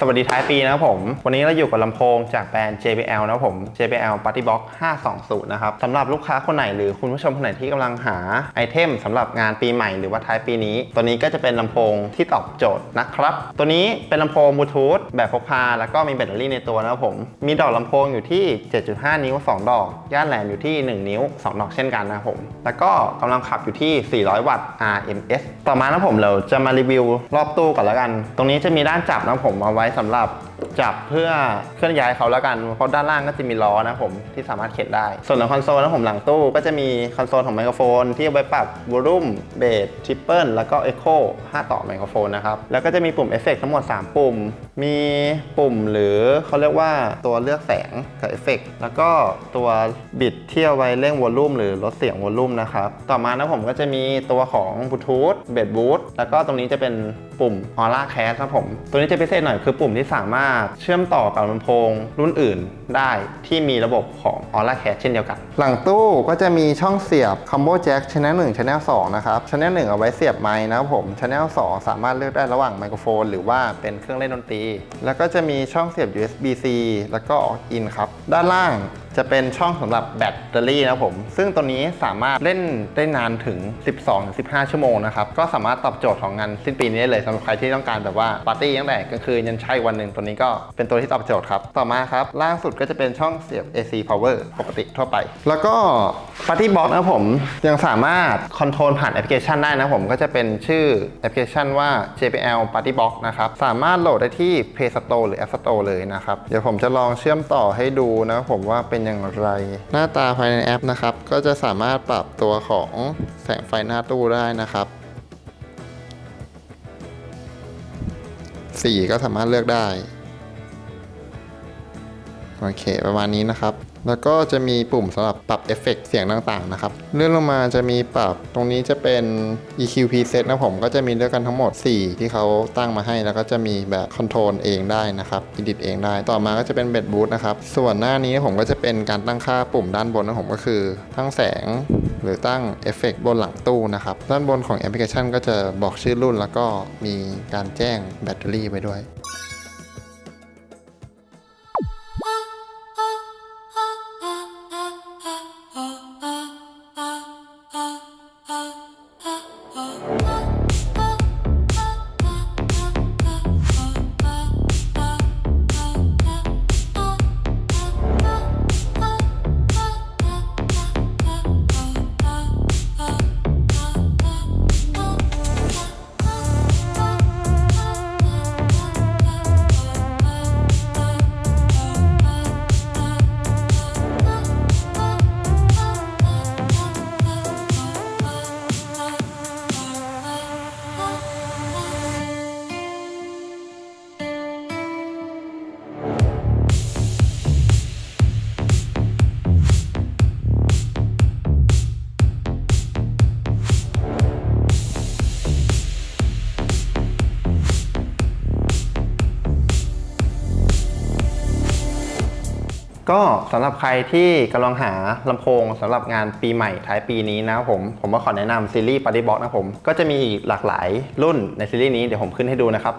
สวัสดีท้ายปีนะครับผม วันนี้เราอยู่กับลำโพงจากแบรนด์ JBL นะครับผม JBL Party Box 520 นะครับสำหรับลูกค้าคนไหนหรือคุณผู้ชมคนไหนที่กำลังหาไอเทมสำหรับงานปีใหม่หรือว่าท้ายปีนี้ ตัวนี้ก็จะเป็นลำโพงที่ตอบโจทย์นะครับ ตัวนี้เป็นลำโพงบลูทูธแบบพกพา แล้วก็มีแบตเตอรี่ในตัวนะครับผม มีดอกลำโพงอยู่ที่ 7.5 นิ้ว 2 ดอก ย่านแหลมอยู่ที่ 1 นิ้ว 2 ดอกเช่นกันนะครับผม แล้วก็กำลังขับอยู่ที่ 400 วัตต์ RMS ต่อมานะผมเราจะมารีวิวรอบตู้ก่อนแล้วกัน ตรงนี้จะมีด้านจับนะผมเอาไว้สำหรับ จับเพื่อเคลื่อนย้ายเขาแล้วกัน เพราะด้านล่างก็จะมีล้อนะผมที่สามารถเข็นได้ ส่วนของคอนโซลนะผมหลังตู้ก็จะมีคอนโซลของไมโครโฟน ที่เอาไว้ปรับวอลลุ่มเบสทริปเปิลแล้วก็เอ็กโค5ต่อไมโครโฟนนะครับ แล้วก็จะมีปุ่มเอฟเฟกทั้งหมด 3 ปุ่ม มีปุ่มหรือเขาเรียกว่าตัวเลือกแสงกับเอฟเฟกแล้วก็ตัวบิดเที่เอาไว้เร่งวอลลุ่มหรือลดเสียงวอลลุ่มนะครับต่อมานะผมก็จะมีตัวของบลูทูธเบสบูทแล้วก็ตรงนี้จะเป็นปุ่ม Aura Cast ครับผมตัวนี้จะพิเศษหน่อยคือปุ่มที่สามารถเชื่อมต่อกับลำโพงรุ่นอื่นได้ที่มีระบบของ Aura Cast เช่นเดียวกัน หลังตู้ก็จะมีช่องเสียบ Combo Jack Channel 1 Channel 2 นะครับ Channel 1 เอาไว้เสียบไม้นะครับผม Channel 2 สามารถเลือกได้ระหว่างไมโครโฟน หรือว่าเป็นเครื่องเล่นดนตรี แล้วก็จะมีช่องเสียบ USB-C แล้วก็ออกอินครับ ด้านล่าง จะเป็นช่องสำหรับแบตเตอรี่นะผม ซึ่งตัวนี้สามารถเล่นได้นานถึง 12-15 ชั่วโมงนะครับ ก็สามารถตอบโจทย์ของงานสิ้นปีนี้ได้เลยสำหรับใครที่ต้องการแบบว่าปาร์ตี้ตั้งแต่กลางคืนยันเช้วันหนึ่งตัวนี้ก็เป็นตัวที่ตอบโจทย์ครับ ต่อมาครับ ล่างสุดก็จะเป็นช่องเสียบ AC power ปกติทั่วไป แล้วก็ Party Box นะครับผมยังสามารถคอนโทรลผ่านแอปพลิเคชันได้นะผมก็จะเป็นชื่อแอปพลิเคชันว่า JBL Party Box นะครับสามารถโหลดได้ที่ Play Store หรือ App Store เลยนะครับเดี๋ยวผมจะลองเชื่อมต่อให้ดูนะผมว่าเป็นอย่างไร หน้าตาภายในแอปนะครับ ก็จะสามารถปรับตัวของแสงไฟหน้าตู้ได้นะครับ สีก็สามารถเลือกได้ โอเค ประมาณนี้นะครับ แล้วก็จะมีปุ่มสำหรับปรับเอฟเฟกต์เสียงต่างๆนะครับ เลื่อนลงมาจะมีปรับตรงนี้จะเป็น EQ preset นะผมก็จะมีด้วยกันทั้งหมด 4 ที่เขาตั้งมาให้ แล้วก็จะมีแบบคอนโทรลเองได้นะครับ edit เองได้ ต่อมาก็จะเป็นเบดบูทนะครับ ส่วนหน้านี้ผมก็จะเป็นการตั้งค่าปุ่มด้านบนนะผมก็คือตั้งแสงหรือตั้งเอฟเฟกต์บนหลังตู้นะครับ ด้านบนของแอปพลิเคชันก็จะบอกชื่อรุ่น แล้วก็มีการแจ้งแบตเตอรี่ไว้ด้วย ก็สำหรับใครที่กำลังหาลำโพงสำหรับงานปีใหม่ท้ายปีนี้นะครับผม ผมก็ขอแนะนำซีรีส์ Party Box นะครับผม ก็จะมีอีกหลากหลายรุ่นในซีรีส์นี้เดี๋ยวผมขึ้นให้ดูนะครับ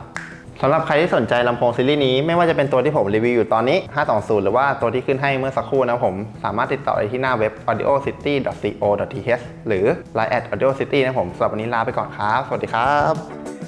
สำหรับใครที่สนใจลำโพงซีรีส์นี้ไม่ว่าจะเป็นตัวที่ผมรีวิวอยู่ตอนนี้ 520 หรือว่าตัวที่ขึ้นให้เมื่อสักครู่นะผม สามารถติดต่อได้ที่หน้าเว็บ audiocity.co.th หรือ line at audiocity นะผมสำหรับวันนี้ลาไปก่อนครับ สวัสดีครับ